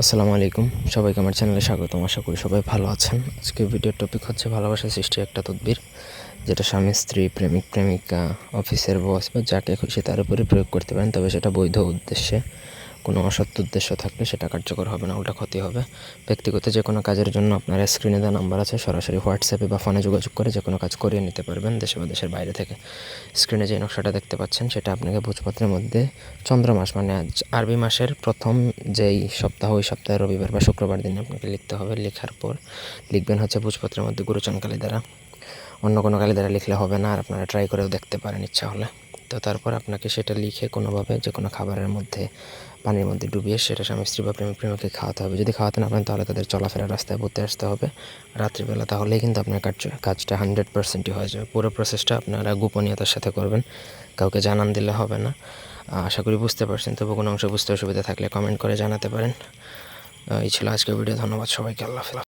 আসসালামু আলাইকুম। সবাইকে আমার চ্যানেলে স্বাগতম। আশা করি সবাই ভালো আছেন। আজকে ভিডিওর টপিক হচ্ছে ভালোবাসা সৃষ্টি একটা তদবির, যেটা স্বামী, স্ত্রী, প্রেমিক, প্রেমিকা, অফিসের বস বা যাকে খুশি তার উপরে প্রয়োগ করতে পারেন, তবে সেটা বৈধ উদ্দেশ্যে। কোনো অসৎ উদ্দেশ্য থাকলে সেটা কার্যকর হবে না, উল্টা ক্ষতি হবে। ব্যক্তিগত যে কোনো কাজের জন্য আপনার স্ক্রিনে দেওয়া নাম্বার আছে, সরাসরি হোয়াটসঅ্যাপে বা ফোনে যোগাযোগ করে যে কোনো কাজ করিয়ে নিতে পারবেন দেশে বা দেশের বাইরে থেকে। স্ক্রিনে যে নকশাটা দেখতে পাচ্ছেন, সেটা আপনাকে ভোজপত্রের মধ্যে চন্দ্র মাস মানে আরবি মাসের প্রথম যেই সপ্তাহ, ওই সপ্তাহে রবিবার বা শুক্রবার দিনে আপনাকে লিখতে হবে। লেখার পর লিখবেন হচ্ছে ভোজপত্রের মধ্যে গুরুচন কালী দ্বারা। অন্য কোনো কালী দ্বারা লিখলে হবে না, আর আপনারা ট্রাই করেও দেখতে পারেন ইচ্ছা হলে। তো তারপর আপনাকে সেটা লিখে কোনোভাবে যে কোনো খাবারের মধ্যে, পানির মধ্যে ডুবিয়ে সেটা স্বামী স্ত্রী বা প্রেমিক প্রেমিককে খাওয়াতে হবে। যদি খাওয়াতে না পারেন তাহলে তাদের চলাফেরা রাস্তায় পড়তে আসতে হবে। রাত্রিবেলা তাহলেই কিন্তু আপনার কাজ, কাজটা হান্ড্রেড পার্সেন্টই হয়ে যাবে। পুরো প্রসেসটা আপনারা গোপনীয়তার সাথে করবেন। কাউকে জানান দিলে হবে না। আশা করি বুঝতে পারছেন। তবু কোনো অংশ বুঝতে অসুবিধা থাকলে কমেন্ট করে জানাতে পারেন। এই ছিল আজকের ভিডিও ধন্যবাদ সবাইকে। আল্লাহ